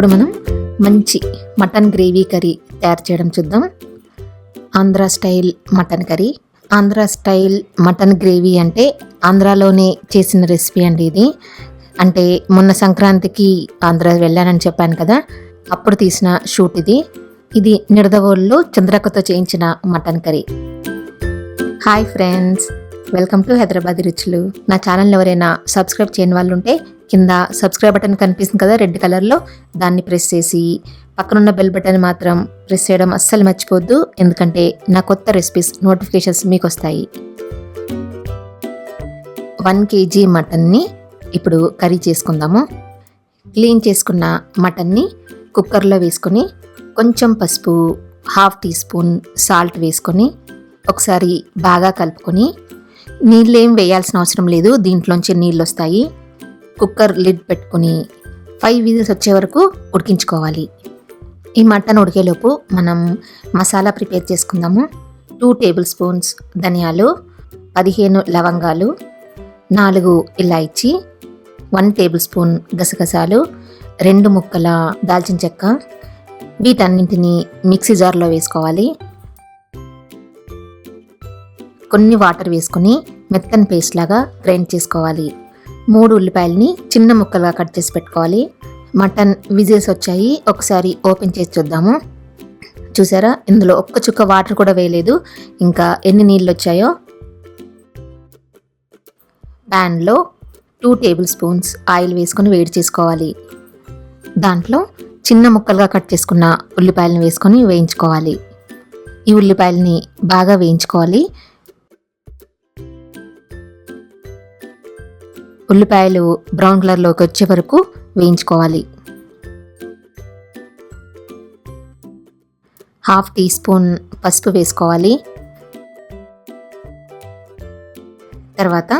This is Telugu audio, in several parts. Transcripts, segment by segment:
ఇప్పుడు మనం మంచి మటన్ గ్రేవీ కర్రీ తయారు చేయడం చూద్దాం. Andhra style mutton curry. Andhra style mutton gravy అంటే ఆంధ్రాలోనే చేసిన రెసిపీ అండి ఇది. అంటే మొన్న సంక్రాంతికి ఆంధ్ర వెళ్ళానని చెప్పాను కదా అప్పుడు తీసిన షూట్ ఇది. ఇది నిడదవోళ్ళు చంద్రకతో చేయించిన mutton curry. Hi friends welcome to Hyderabad రుచులు నా ఛానల్ ఎవరైనా సబ్స్క్రైబ్ చేయని వాళ్ళు ఉంటే కింద సబ్స్క్రైబ్ బటన్ కనిపిస్తుంది కదా రెడ్ కలర్లో దాన్ని ప్రెస్ చేసి పక్కనున్న బెల్ బటన్ మాత్రం ప్రెస్ చేయడం అస్సలు మర్చిపోద్దు ఎందుకంటే నా కొత్త రెసిపీస్ నోటిఫికేషన్స్ మీకు వస్తాయి వన్ కేజీ మటన్ని ఇప్పుడు కర్రీ చేసుకుందాము. క్లీన్ చేసుకున్న మటన్ని కుక్కర్లో వేసుకొని కొంచెం పసుపు హాఫ్ టీ స్పూన్ సాల్ట్ వేసుకొని ఒకసారి బాగా కలుపుకొని నీళ్ళేం వేయాల్సిన అవసరం లేదు దీంట్లోంచి నీళ్ళు వస్తాయి కుక్కర్ లిడ్ పెట్టుకుని ఫైవ్ విజిల్స్ వచ్చే వరకు ఉడికించుకోవాలి. ఈ మటన్ ఉడికేలోపు మనం మసాలా ప్రిపేర్ చేసుకుందాము. టూ టేబుల్ స్పూన్స్ ధనియాలు పదిహేను లవంగాలు నాలుగు ఇలాయచి వన్ టేబుల్ స్పూన్ గసగసాలు రెండు ముక్కల దాల్చిన చెక్క. వీటన్నింటినీ మిక్సీ జార్లో వేసుకోవాలి. కొన్ని వాటర్ వేసుకొని మెత్తని పేస్ట్ లాగా గ్రైండ్ చేసుకోవాలి. మూడు ఉల్లిపాయలని చిన్న ముక్కలుగా కట్ చేసి పెట్టుకోవాలి. మటన్ విజిల్స్ వచ్చాయి. ఒకసారి ఓపెన్ చేసి చూద్దాము. చూసారా? ఇందులో ఒక్క చుక్క వాటర్ కూడా వేయలేదు. ఇంకా ఎన్ని నీళ్ళు వచ్చాయో? ప్యాన్లో టూ టేబుల్ స్పూన్స్ ఆయిల్ వేసుకొని వేడి చేసుకోవాలి. దాంట్లో చిన్న ముక్కలుగా కట్ చేసుకున్న ఉల్లిపాయలను వేసుకొని వేయించుకోవాలి. ఈ ఉల్లిపాయలని బాగా వేయించుకోవాలి. ఉల్లిపాయలు బ్రౌన్ కలర్లోకి వచ్చే వరకు వేయించుకోవాలి. హాఫ్ టీ స్పూన్ పసుపు వేసుకోవాలి. తర్వాత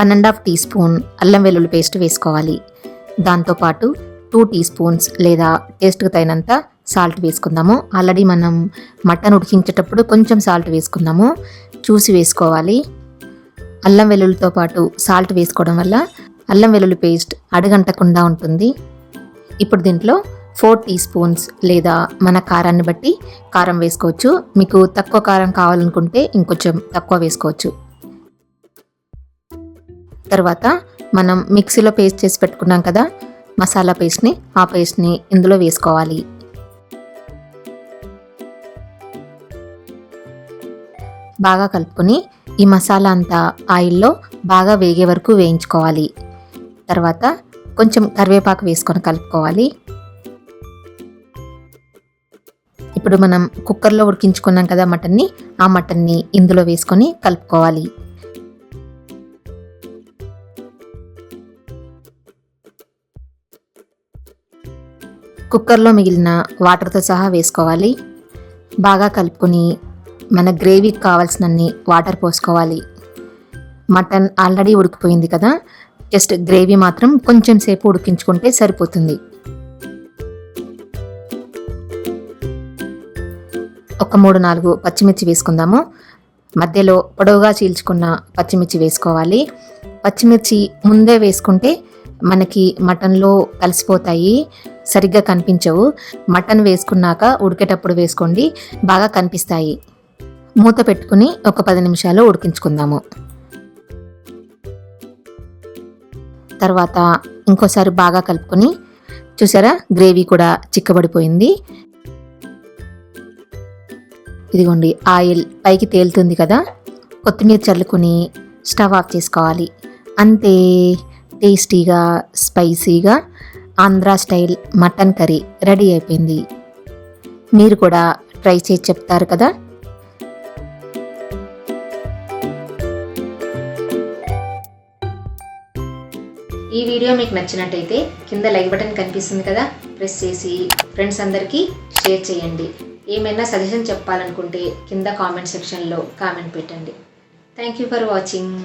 one and half teaspoon అల్లం వెల్లుల్లి పేస్ట్ వేసుకోవాలి. దాంతోపాటు టూ టీ స్పూన్స్ లేదా టేస్ట్కి తగినంత సాల్ట్ వేసుకుందాము. ఆల్రెడీ మనం మటన్ ఉడికించేటప్పుడు కొంచెం సాల్ట్ వేసుకుందాము. చూసి వేసుకోవాలి. అల్లం వెల్లుల్లితో పాటు సాల్ట్ వేసుకోవడం వల్ల అల్లం వెల్లుల్లి పేస్ట్ అడగంటకుండా ఉంటుంది. ఇప్పుడు దీంట్లో ఫోర్ టీ స్పూన్స్ లేదా మన కారాన్ని బట్టి కారం వేసుకోవచ్చు. మీకు తక్కువ కారం కావాలనుకుంటే ఇంకొంచెం తక్కువ వేసుకోవచ్చు. తర్వాత మనం మిక్సీలో పేస్ట్ చేసి పెట్టుకున్నాం కదా మసాలా పేస్ట్ని ఆ పేస్ట్ని ఇందులో వేసుకోవాలి. బాగా కలుపుకొని ఈ మసాలా అంతా ఆయిల్లో బాగా వేగే వరకు వేయించుకోవాలి. తర్వాత కొంచెం కరివేపాకు వేసుకొని కలుపుకోవాలి. ఇప్పుడు మనం కుక్కర్లో ఉడికించుకున్నాం కదా మటన్ని ఆ మటన్ని ఇందులో వేసుకొని కలుపుకోవాలి. కుక్కర్లో మిగిలిన వాటర్తో సహా వేసుకోవాలి. బాగా కలుపుకొని మన గ్రేవీకి కావాల్సినన్ని వాటర్ పోసుకోవాలి. మటన్ ఆల్రెడీ ఉడికిపోయింది కదా జస్ట్ గ్రేవీ మాత్రం కొంచెం సేపు ఉడికించుకుంటే సరిపోతుంది. ఒక మూడు నాలుగు పచ్చిమిర్చి వేసుకుందాము. మధ్యలో పొడవుగా చీల్చుకున్న పచ్చిమిర్చి వేసుకోవాలి. పచ్చిమిర్చి ముందే వేసుకుంటే మనకి మటన్లో కలిసిపోతాయి సరిగ్గా కనిపించవు. మటన్ వేసుకున్నాక ఉడికేటప్పుడు వేసుకోండి బాగా కనిపిస్తాయి. మూత పెట్టుకుని ఒక పది నిమిషాలు ఉడికించుకుందాము. తర్వాత ఇంకోసారి బాగా కలుపుకొని చూసారా గ్రేవీ కూడా చిక్కబడిపోయింది. ఇదిగోండి ఆయిల్ పైకి తేలుతుంది కదా కొత్తిమీర చల్లుకొని స్టవ్ ఆఫ్ చేసుకోవాలి. అంతే టేస్టీగా స్పైసీగా Andhra style mutton curry ready అయిపోయింది. మీరు కూడా ట్రై చేసి చెప్తారు కదా ఈ వీడియో మీకు నచ్చినట్టయితే కింద లైక్ బటన్ కనిపిస్తుంది కదా ప్రెస్ చేసి ఫ్రెండ్స్ అందరికీ షేర్ చేయండి. ఏమైనా సజెషన్ చెప్పాలనుకుంటే కింద కామెంట్ సెక్షన్లో కామెంట్ పెట్టండి. Thank you for watching